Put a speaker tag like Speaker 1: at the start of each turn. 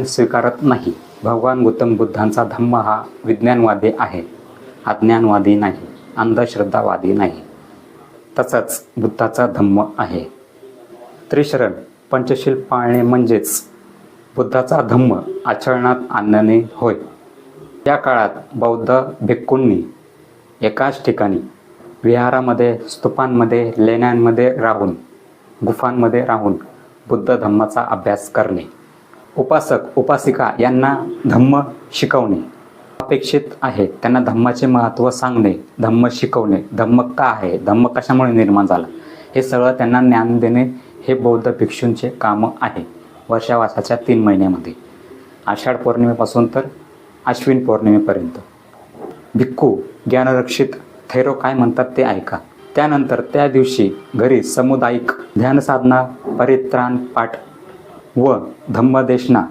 Speaker 1: विज्ञान स्वीकारत नाही. भगवान गौतम बुद्धांचा धम्म हा विज्ञानवादी आहे. अज्ञानवादी नाही. अंधश्रद्धावादी नाही. तसंच बुद्धाचा धम्म आहे. त्रिशरण पंचशील पाळणे म्हणजेच बुद्धाचा धम्म आचरणात आणणे होय. या काळात बौद्ध भिक्खूंनी एकाच ठिकाणी विहारामध्ये स्तूपांमध्ये लेण्यांमध्ये राहून गुफांमध्ये राहून बुद्ध धम्माचा अभ्यास करणे. उपासक उपासिका यांना धम्म शिकवणे अपेक्षित आहे. त्यांना धम्माचे महत्त्व सांगणे धम्म शिकवणे धम्म का आहे धम्म कशामुळे निर्माण झाला हे सगळं त्यांना ज्ञान देणे हे बौद्ध भिक्षूंचे कामं आहे. वर्षावासाच्या तीन महिन्यामध्ये. आषाढ पौर्णिमेपासून तर आश्विन पौर्णिमेपर्यंत. भिक्खू ज्ञानरक्षित थैरो काय म्हणतात ते ऐका. त्यानंतर त्या दिवशी घरी सामुदायिक ध्यानसाधना परित्राण पाठ व धम्मदेशना